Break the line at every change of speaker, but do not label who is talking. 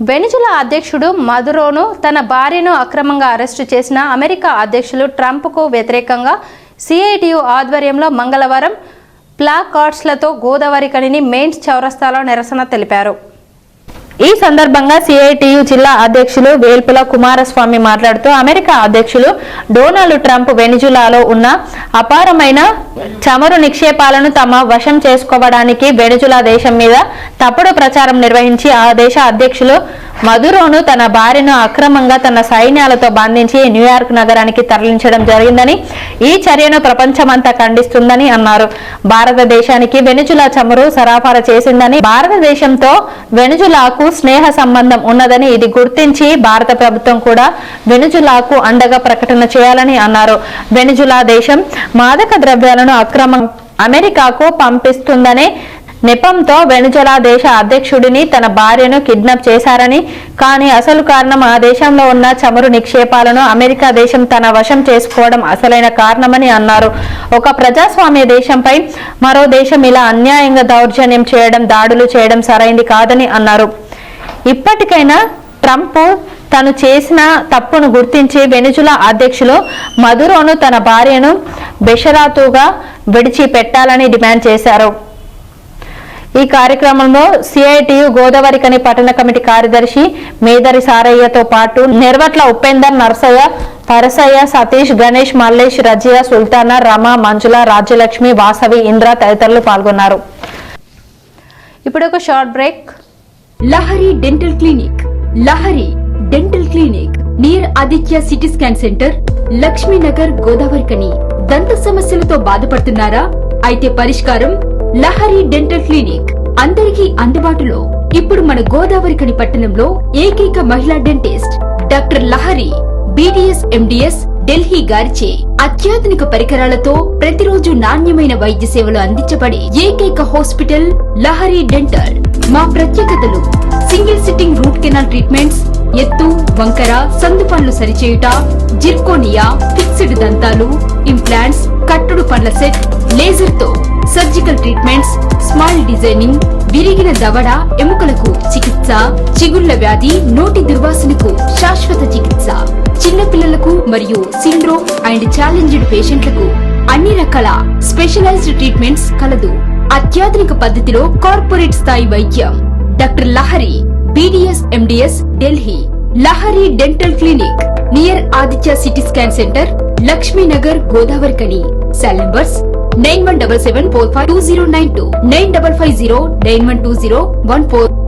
Venezuela అధ్యక్షుడు మదురోను తన భార్యను అక్రమంగా అరెస్టు చేసిన అమెరికా అధ్యక్షులు ట్రంప్కు వ్యతిరేకంగా సిఐటియు ఆధ్వర్యంలో మంగళవారం ప్లాకార్డ్స్లతో గోదావరి కనిని మెయిన్స్ చౌరస్తాలో నిరసన తెలిపారు. ఈ సందర్భంగా సిఐటియు జిల్లా అధ్యక్షులు వేల్పుల కుమారస్వామి మాట్లాడుతూ అమెరికా అధ్యక్షులు డొనాల్డ్ ట్రంప్ వెనిజులాలో ఉన్న అపారమైన చమురు నిక్షేపాలను తమ వశం చేసుకోవడానికి వెనిజులా దేశం మీద తప్పుడు ప్రచారం నిర్వహించి ఆ దేశ అధ్యక్షులు మధురోను తన భార్యను అక్రమంగా తన సైన్యాలతో బంధించి న్యూయార్క్ నగరానికి తరలించడం జరిగిందని ఈ చర్యను ప్రపంచమంతా ఖండిస్తుందని అన్నారు. భారతదేశానికి వెనుజులా చమురు సరఫరా చేసిందని భారతదేశంతో వెనుజులాకు స్నేహ సంబంధం ఉన్నదని ఇది గుర్తించి భారత ప్రభుత్వం కూడా వెనుజులాకు అండగా ప్రకటన చేయాలని అన్నారు. వెనుజులా దేశం మాదక ద్రవ్యాలను అక్రమం అమెరికాకు పంపిస్తుందనే నెపంతో వెనుజులా దేశ అధ్యక్షుడిని తన భార్యను కిడ్నాప్ చేశారని కానీ అసలు కారణం ఆ దేశంలో ఉన్న చమురు నిక్షేపాలను అమెరికా దేశం తన వశం చేసుకోవడం అసలైన కారణమని అన్నారు. ఒక ప్రజాస్వామ్య దేశంపై మరో దేశం ఇలా అన్యాయంగా దౌర్జన్యం చేయడం దాడులు చేయడం సరైంది కాదని అన్నారు. ఇప్పటికైనా ట్రంప్ తను చేసిన తప్పును గుర్తించి వెనుజులా అధ్యక్షులు మధురోను తన భార్యను బెషరాతుగా విడిచిపెట్టాలని డిమాండ్ చేశారు. ఈ కార్యక్రమంలో సిఐటియు గోదావరికని పట్టణ కమిటీ కార్యదర్శి మేదరి సారయ్యతో పాటు నిర్వట్ల ఉపేందర్ నర్సయ్య పరసయ్య సతీష్ గణేష్ మల్లేష్ రజియా సుల్తానా రమ మంజుల రాజ్యలక్ష్మి వాసవి ఇంద్ర తదితరులు పాల్గొన్నారు. ఇప్పుడు ఒక short break.
Lahari dental clinic. Lahari dental clinic. Near Aditya city scan centre. Laxminagar Godavarikhani దంత సమస్యలతో బాధపడుతున్నారా? అయితే పరిష్కారం లహరి డెంటల్ క్లినిక్. అందరికీ అందుబాటులో. ఇప్పుడు మన గోదావరికని పట్టణంలో ఏకైక మహిళా dentist doctor Lahari BDS MDS Delhi గారిచే అత్యాధునిక పరికరాలతో ప్రతిరోజు నాణ్యమైన వైద్య సేవలు అందించబడే ఏకైక హాస్పిటల్ లహరి డెంటల్. మా ప్రత్యేకతలు single sitting root canal treatments ఎత్తు వంకర సందు పనులు సరిచేయుట జిర్కోనియా ఫిక్స్డ్ దంతాలు ఇంప్లాంట్స్ కట్టుడు పండ్ల సెట్ లేజర్తో సర్జికల్ ట్రీట్మెంట్స్ స్మైల్ డిజైనింగ్ విరిగిన దవడ ఎముకలకు చికిత్స చిగుళ్ళ వ్యాధి నోటి దుర్వాసనకు శాశ్వత చికిత్స. చిన్నపిల్లలకు మరియు సిండ్రోమ్ అండ్ ఛాలెంజ్డ్ పేషెంట్లకు అన్ని రకాల స్పెషలైజ్డ్ ట్రీట్మెంట్స్ కలదు. అత్యాధునిక పద్ధతిలో కార్పొరేట్ స్థాయి వైద్యం. Doctor Lahari BDS MDS Delhi. Lahari dental clinic near Aditya city scan centre Laxminagar Godavarikhani. Cell numbers nine one double seven four five two zero nine two. Nine double five zero nine one two zero one four.